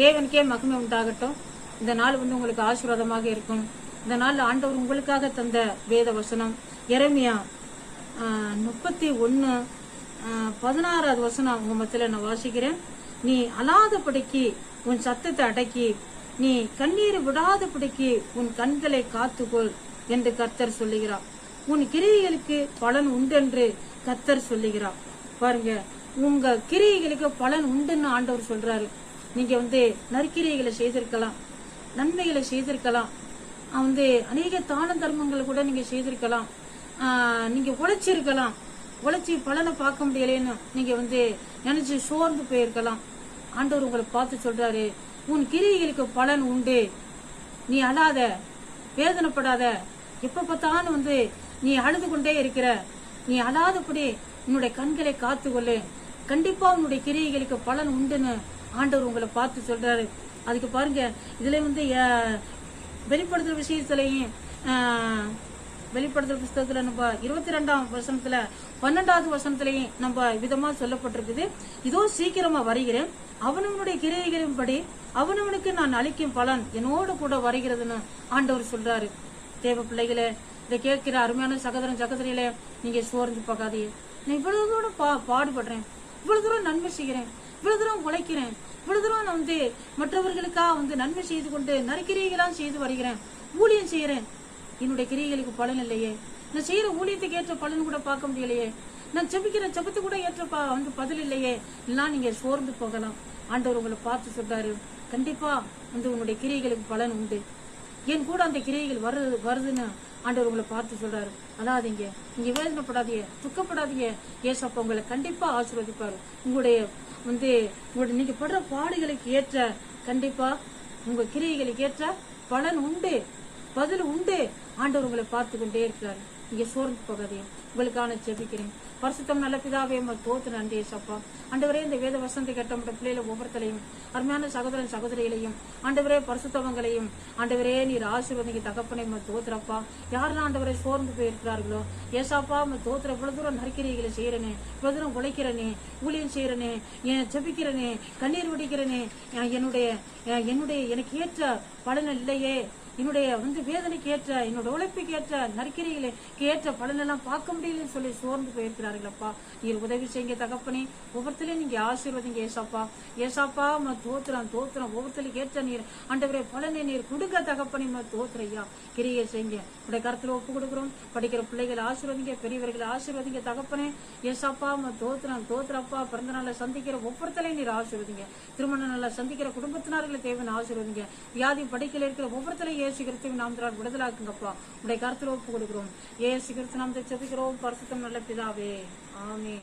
தேவனுக்கே மகிமை உண்டாகட்டும். இந்த நாள் வந்து உங்களுக்கு ஆசீர்வாதமாக இருக்கும். இந்த நாள் ஆண்டவர் உங்களுக்காக தந்த வேத வசனம். இறைமையா முப்பத்தி ஒன்னு பதினாறாவது வசனம் உங்க மத்தியில் நான் வாசிக்கிறேன். நீ அலாதபடிக்கு உன் சத்தத்தை அடக்கி நீ கண்ணீர் விடாதபடிக்கு உன் கண்களை காத்துக்கொள் என்று கர்த்தர் சொல்லுகிறார். உன் கிரியைகளுக்கு பலன் உண்டென்று கர்த்தர் சொல்லுகிறார். பாருங்க உங்க கிரியைகளுக்கு பலன் உண்டுன்னு ஆண்டவர் சொல்றாரு. நீங்க வந்து நற்கிரியைகளை செய்திருக்கலாம் நன்மைகளை செய்திருக்கலாம். வந்து அநேக தான தர்மங்களை கூட நீங்க செய்திருக்கலாம். நீங்க உழைச்சிருக்கலாம். உழைச்சி பலனை பார்க்க முடியலேன்னு நீங்க வந்து நினைச்சு சோர்ந்து போயிருக்கலாம். ஆண்டவர் உங்களை பார்த்து சொல்றாரு உன் கிரியைகளுக்கு பலன் உண்டு. நீ அழாத வேதனைப்படாத. எப்ப பார்த்தாலும் வந்து நீ அழுது கொண்டே இருக்கிற. நீ அழாதபடி உன்னுடைய கண்களை காத்துக்கொள்ளு. கண்டிப்பா உன்னுடைய கிரியைகளுக்கு பலன் உண்டுன்னு ஆண்டவர் உங்களை பார்த்து சொல்றாரு. அதுக்கு பாருங்க இதுல வந்து வெளிப்படுத்துற விஷயத்திலையும் அஹ், வெளிப்படுத்துற புஸ்தகத்துல நம்ம இருபத்தி ரெண்டாம் வருஷத்துல பன்னெண்டாவது வருஷத்துலயும் நம்ம விதமா சொல்லப்பட்டிருக்குது. இதோ சீக்கிரமா வருகிறேன். அவனவனுடைய கிரியைகளின்படி அவனவனுக்கு நான் அளிக்கும் பலன் என்னோடு கூட வருகிறதுன்னு ஆண்டவர் சொல்றாரு. தேவ பிள்ளைகளே இதை கேட்கிற அருமையான சகோதரன் சகோதரிகளே நீங்க சோர்ந்து பார்க்காதீங்க நான் இவ்வளவு தூரம் பா பாடுபடுறேன். இவ்வளவு தூரம் நன்மை செய்கிறேன். இவ்வளவு தூரம் உழைக்கிறேன். இவ்வளவு தூரம் நான் வந்து மற்றவர்களுக்காக வந்து நன்மை செய்து கொண்டு நற்கிரியைகளாம் செய்து வருகிறேன். ஊழியம் செய்யறேன் என்னுடைய கிரியைகளுக்கு பலன் இல்லையே. நான் செய்யற ஊழியத்துக்கு ஏற்ற பலன் கூட பார்க்க முடியலையே. நான் செபிக்கிற செபத்து கூட ஏற்ற வந்து பதில் இல்லையே. எல்லாம் நீங்க சோர்ந்து போகலாம். ஆண்டவர் உங்களை பார்த்து சொல்றாரு. கண்டிப்பா வந்து உன்னுடைய கிரியைகளுக்கு பலன் உண்டு. என் கூட அந்த கிரியைகள் வருது வருதுன்னு ஆண்டவர் உங்களை பார்த்து சொல்றாரு. அழாதீங்க. நீங்க வேதனைப்படாதீங்க. துக்கப்படாதீங்க. ஏசப்பா உங்களை கண்டிப்பா ஆசீர்வதிப்பாரு. உங்களுடைய வந்து உங்களுடைய நீங்க படுற பாடுகளுக்கு ஏற்ற கண்டிப்பா உங்க கிரியைகளுக்கு ஏற்ற பலன் உண்டு. பதில் உண்டு. ஆண்டவர் உங்களை பார்த்து கொண்டே இருக்கிறார். நீங்க சோர்ந்து போகாதே. உங்களுக்கான ஜெபிக்கிறேன். பரிசுத்தம் நல்ல பிதாவே தோத்து நன்றி ஏசப்பா. ஆண்டவரே இந்த வேத வசந்தை மட்டும் பிள்ளைகளை ஒவ்வொருத்தரையும் அருமையான சகோதரன் சகோதரிகளையும் ஆண்டவரே பரிசுத்தவங்களையும் ஆண்டவரே நீர் ஆசீர்வதிங்க தகப்பனை உமக்கு தோத்துறப்பா. யாரெல்லாம் ஆண்டவரை சோர்ந்து போயிருக்கிறார்களோ ஏசாப்பா உமக்கு தோத்துற இவ்வளவு தூரம் நறுக்கிறீங்களை செய்யறனே. இவ்வளவு தூரம் உழைக்கிறனே ஊழியம் செய்யறனே என் ஜபிக்கிறனே கண்ணீர் விடிக்கிறனே. என்னுடைய என்னுடைய எனக்கு ஏற்ற பலன் இல்லையே. என்னுடைய வந்து வேதனைக்கு ஏற்ற என்னோட உழைப்புக்கு ஏற்ற நற்கிரிகளுக்கு ஏற்ற பலனெல்லாம் பார்க்க முடியலன்னு சொல்லி சோர்ந்து போயிருக்கிறார்களப்பா. நீர் உதவி செய்யுங்க தகப்பனே. ஒவ்வொருத்தரையும் நீங்க ஆசீர்வதிங்க ஏசாப்பா. ஏசாப்பா ம தோத்துறோம் தோத்துறோம் ஒவ்வொருத்தருக்கு ஏற்ற நீர் ஆண்டவரே பலனை நீர் கொடுங்க தகப்பனே ம தோத்துறையா கிரியை செய்யுங்க. உடைய கருத்துல ஒப்பு கொடுக்குறோம். படிக்கிற பிள்ளைகளை ஆசீர்வதிங்க பெரியவர்களை ஆசீர்வதிங்க தகப்பனே. ஏசாப்பா ம தோத்துறோம் தோத்துறப்பா பிறந்த நாளை சந்திக்கிற ஒவ்வொருத்தரையும் நீர் ஆசீர்வதிங்க. திருமண நாளில் சந்திக்கிற குடும்பத்தினார்களை தேவன் ஆசீர்வதிங்க. வியாதி படிக்கல இருக்கிற ஒவ்வொருத்தரையும் ஏசு கிறிஸ்துவின் நாம் விடுதலாக்குங்கப்பா. உடைய கருத்தில் ஒப்பு கொடுக்கிறோம். ஏசு கிறிஸ்து நாம் செபிக்கிறோம். பரிசுத்தம் நல்ல பிதாவே. ஆமே